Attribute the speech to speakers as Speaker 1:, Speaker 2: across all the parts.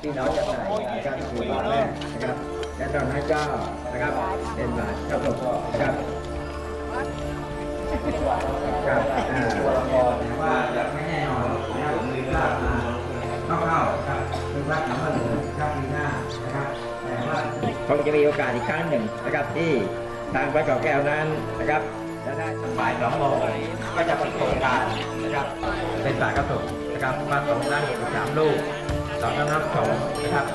Speaker 1: ที่น้องจะใส่นะครับคือบาแรกนะครับและตอนนั้นก็นะครับเป็นบาทเจ้าตัวนะครับครับอ่าว่าจะไม่แน่นอนนะครับผมมีว่ามาเข้าๆครับคือว่าทำมาเลยครับปีหน้านะครับแต่ว่าคงจะมีโอกาสอีกครั้งหนึ่งนะครับที่ทางวัดเกาะแก้วนั้นนะครับจะได้บ่ายสองโมงก็จะเปิดโครงการนะครับเป็นสายกระสุนนะครับมาสองด้านสามลูก สองน้ำน้ำสองนะครับ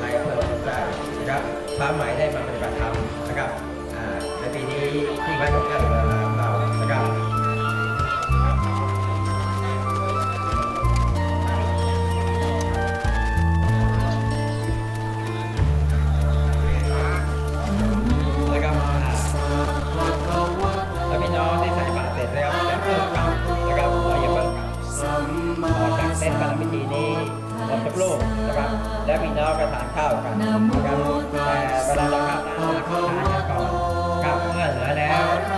Speaker 1: ในอำเภอสุได้นะครับพระใหม่ได้มาปฏิบัติธรรมนะครับในปีนี้ที่วัดหลวงแก้ว พี่น้องก็ทานข้าวกันนะครับแต่เวลาเราทานอาหารทานกันก่อนกับเมื่อเหลือแล้ว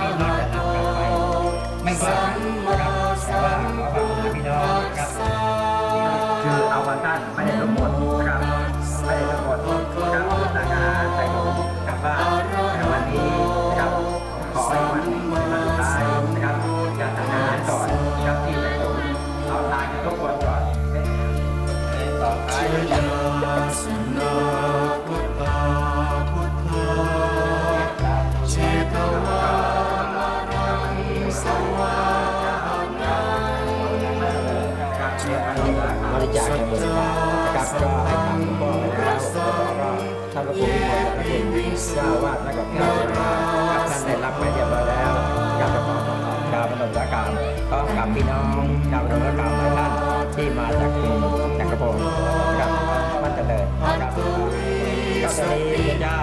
Speaker 1: บริจาคในบริการนะครับก็ให้ทางหลวงพ่อไปแล้วหลวก็ท่านพระครูมิมลพระคุณเจ้าวาดและกับข้าวนะครับท่านได้รับไปเรียบร้อยแล้วการประกอบชาวพนมสาการพร้อมกับพี่น้องชาวพนมสาการหลายท่านที่มาจากกรุงจักรพงศ์นะครับมันเจริญนะครับก็ตอนนี้เจ้า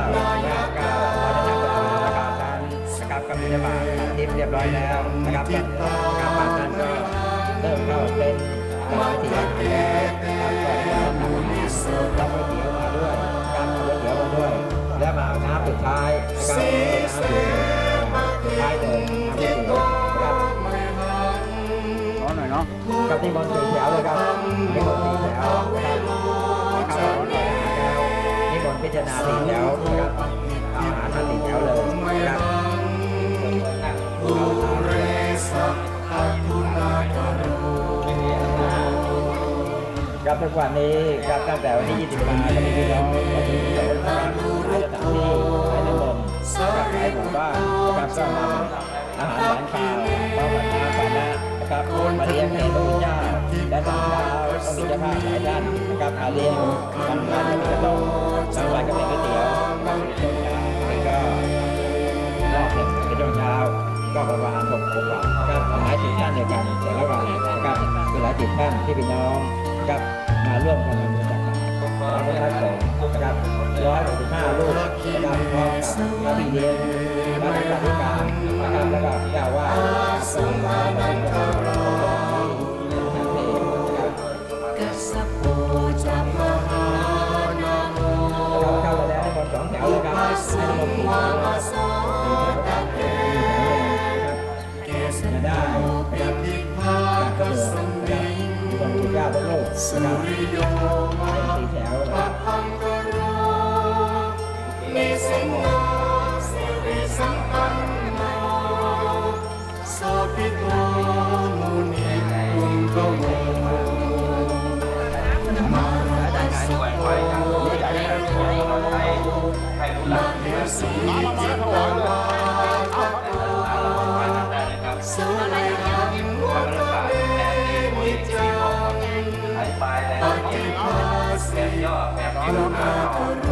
Speaker 1: นะครับก็เราจะนำพนมสาการนั้นนะครับก็มีได้บาททิพย์เรียบร้อยแล้วนะครับการบ้านนั้นก็เริ่มเข้าเป็น วิธีอาหารแล้วนะครับก็รับก๋วยเตี๋ยวมาด้วยการเอาก๋วยเตี๋ยวมาด้วย แล้วมาเอาน้ำสุดท้ายนะครับน้ำสุดท้ายเลยน้ำก๋วยเตี๋ยวนะครับ
Speaker 2: ร้อนหน่อยเนาะ
Speaker 1: กับที่บนสีแถวเลยครับที่บนสีแถวนะครับข้าวร้อนเลยนะครับนี่บนพิจารณาสีแถวนะครับ ครับทุกวันนี้ครับตั้งแต่วันที่ 20 มาก็มีพี่น้องมาที่สวนนะครับหลายสถานที่หลายตำบลนะครับหลายหมู่บ้านนะครับก็นำอาหารหวานข้าวข้าวผัดน้ำปลานะนะครับมาเลี้ยงให้พระพุทธเจ้าและตอนเช้าก็มีเจ้าภาพหลายท่านนะครับมาเลี้ยงทำงานก็มีกระต้มบางวันก็เป็นก๋วยเตี๋ยวบางวันก็รอบหนึ่งเป็นช่วงเช้าก็ประมาณหกหกวันนะครับหลายสิบท่านเดียวกันแต่ละวันนะครับคือหลายสิบท่านที่พี่น้อง ร้อยหกสิบห้าลูกนะครับพร้อมกับพระพี่เลี้ยงพระนักการการะครับแล้วก็เจ้าวาดนะครับแล้วก็พระที่ทำให้เองนะครับ
Speaker 3: กัสสะโพจะมหานโม
Speaker 1: เราเข้าไปแล้วให้คนสองแถวเลยครับให้ลม
Speaker 3: วามาสตะเกเกส
Speaker 1: ได้
Speaker 3: โน
Speaker 1: นะ
Speaker 3: ปิ
Speaker 1: ครับ
Speaker 3: พิภาคสันติง
Speaker 1: ทุกคนทุกเจ้าทุกโลก
Speaker 3: สุ
Speaker 1: รั
Speaker 3: เทสีจิตตวาสุริยันวัตเมนิจังปฏิภาสิคุณาคโร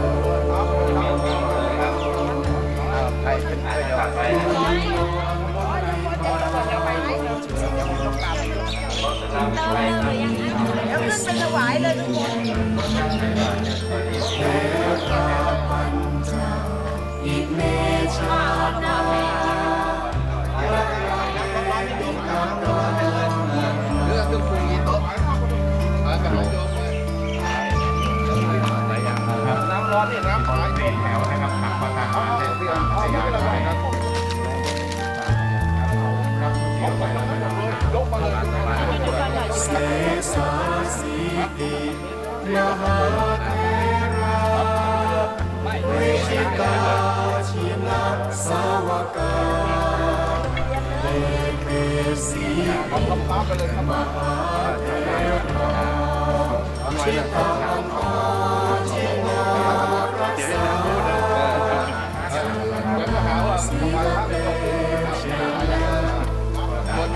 Speaker 4: เดี๋ยวขึ้นไปถวายเลยทุกคน
Speaker 3: น้ำ
Speaker 2: ร้อนนี่น้ำร้อนเป็นแถวนะครับขับประทานเส้นทางสยามไปครับยกมาเลย
Speaker 3: เสสาสีติมหาเทราวิชิตาชินาสาวกาเดเกสี
Speaker 2: เอาคำตอบไปเลยครับ
Speaker 3: มหาเทราชิตา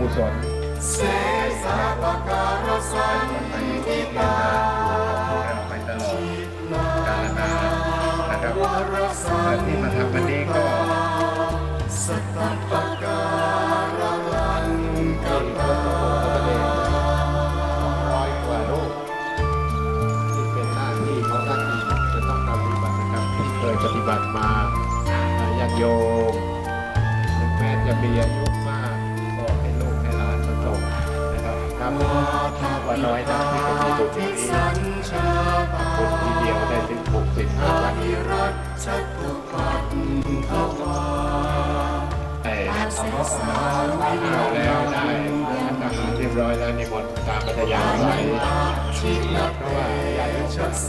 Speaker 3: กุ
Speaker 5: ศล
Speaker 3: เสสะปการสันติ
Speaker 5: ที่
Speaker 3: ตา
Speaker 5: เราไปตลอด
Speaker 3: นากา
Speaker 5: ลนานนะครับ
Speaker 3: วรสั
Speaker 5: และ
Speaker 3: น
Speaker 5: ที่มาทำวันนี้ก็
Speaker 3: สัตตปการังกัตตา
Speaker 5: ร้อยกว่าลูกที่เป็นหน้าที่ของท่านจะต้องปฏิบัตินะครับที่เคยปฏิบัติมาญาติโยมถึงแม้จะมีอายุ นะครับครับว่าน้อยนะที่จะมีบุญ
Speaker 3: ทิ
Speaker 5: นี้
Speaker 3: สัญชาตา
Speaker 5: บุญทีเดียวได้ถึง65วัน
Speaker 3: วิรัตชัตตุปัตถวา
Speaker 5: แต่
Speaker 3: อาเสสาวิโน
Speaker 5: แล้วได้ทหารเรียบร้อยแล้วนิมนต์ตามปัญญาไหล
Speaker 3: ชินเพราะว่าใหญ่ชัส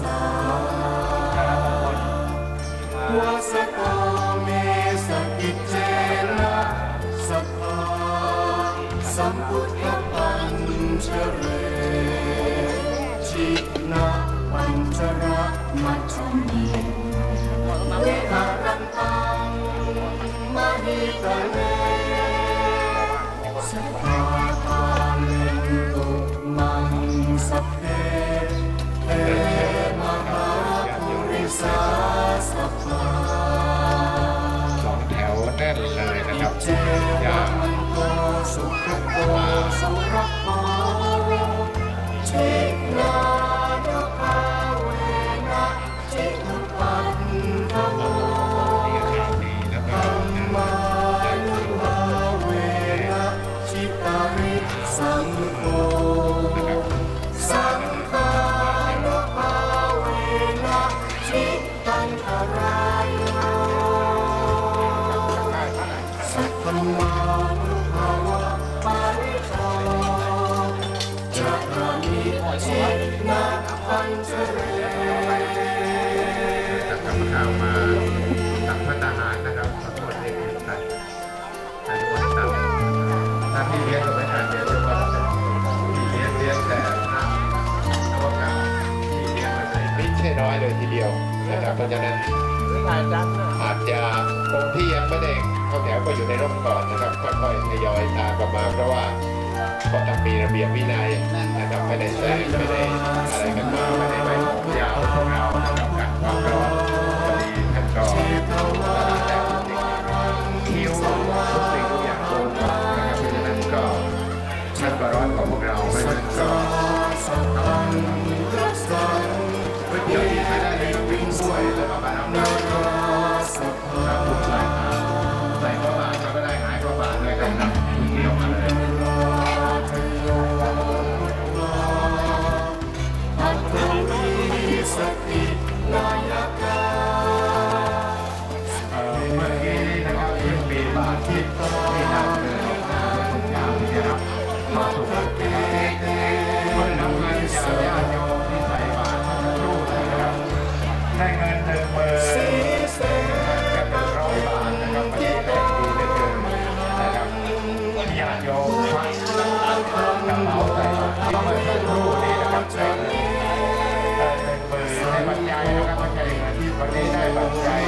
Speaker 3: ส
Speaker 5: องแถวแน่นเลยนะครับ
Speaker 3: เจ
Speaker 5: ยา
Speaker 3: วันโตสุขโตสุรโภาวมาตั
Speaker 5: กพระทหารนะครับขอโทษเด็กใส่ใส่คนตักถ้าพี่เลี้ยงก็ไม่ทันเดี๋ยวจะว่าพี่เลี้ยงเลี้ยงแต่พระนวกรรมพี่เลี้ยงมาใส่ไม่ใช่น้อยเลยทีเดียวนะครับเพราะฉะนั้นอาจจะองที่ยังไม่ได้เข้าแถวก็อยู่ในร่มก่อนนะครับค่อยๆทยอยตามกันมาเพราะว่าก็ต้องมีระเบียบวินัยนะครับไม่ได้แซงไม่ได้อะไรกันมาไม่ได้ไปยาวของเรานะครับการความรอดพอดีท่าน ก็ตัดแต่คิวทุกสิ่งทุกอย่างโดนนะครับเพราะฉะนั้นก็ท่านก็ร้อยของพวกเราเพราะฉะนั้นก็ก๋วยเดี๋ยวที่ได้เลยวิ่งสวยแล้วก็มาน้ำหนักครับ ญาติโยมควักกระเป๋าใส่ที่เมื่อสักครู่นี้นะครับได้เงินเป็นหมื่นในบรรยายนะครับบรรยายเงินที่วันนี้ได้บรรยาย